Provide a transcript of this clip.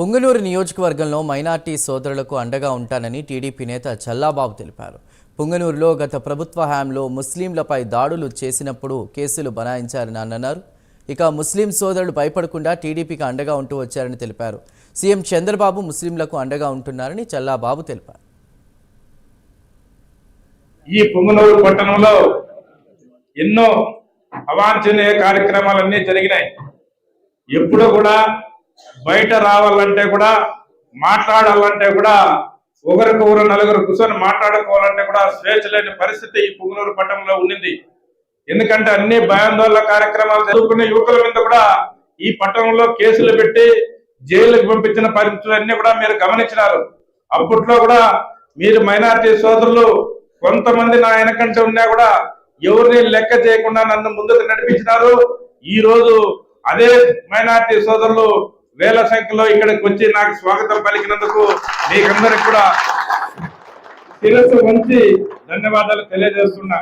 పుంగనూరు నియోజకవర్గంలో మైనార్టీ సోదరులకు అండగా ఉంటానని టీడీపీ నేత చల్లాబాబు తెలిపారు. పుంగనూరులో గత ప్రభుత్వ హయాంలో ముస్లింలపై దాడులు చేసినప్పుడు కేసులు బనాయించారని అన్నారు. ఇక ముస్లిం సోదరులు భయపడకుండా టీడీపీకి అండగా ఉంటూ వచ్చారని తెలిపారు. సీఎం చంద్రబాబు ముస్లింలకు అండగా ఉంటున్నారని చల్లాబాబు తెలిపారు. ఈ పొంగనూరు పట్టణంలో ఎన్నో అవాంఛనీయ కార్యక్రమాలన్నీ జరిగినాయి. ఎప్పుడూ కూడా బయట రావాలంటే కూడా మాట్లాడాలంటే కూడా ఒకరికొకరు నలుగురు కూర్చొని మాట్లాడుకోవాలంటే కూడా స్వేచ్ఛ లేని పరిస్థితి ఈ పొంగనూరు పట్టణంలో ఉండింది ఎందుకంటే అన్ని భయాందోళన కార్యక్రమాలు చదువుకునే యువకుల మీద కూడా ఈ పట్టణంలో కేసులు పెట్టి జైలుకు పంపించిన పరిస్థితులన్నీ కూడా మీరు గమనించినారు. అప్పట్లో కూడా మీరు మైనార్టీ సోదరులు కొంతమంది నా వెనకంటే ఉన్నా కూడా ఎవరిని లెక్క చేయకుండా నన్ను ముందుకు నడిపించినారు. ఈ రోజు అదే మైనార్టీ సోదరులు వేల సంఖ్యలో ఇక్కడికి వచ్చి నాకు స్వాగతం పలికినందుకు మీకందరికి కూడా శిరస్సు వంచి ధన్యవాదాలు తెలియజేస్తున్నా.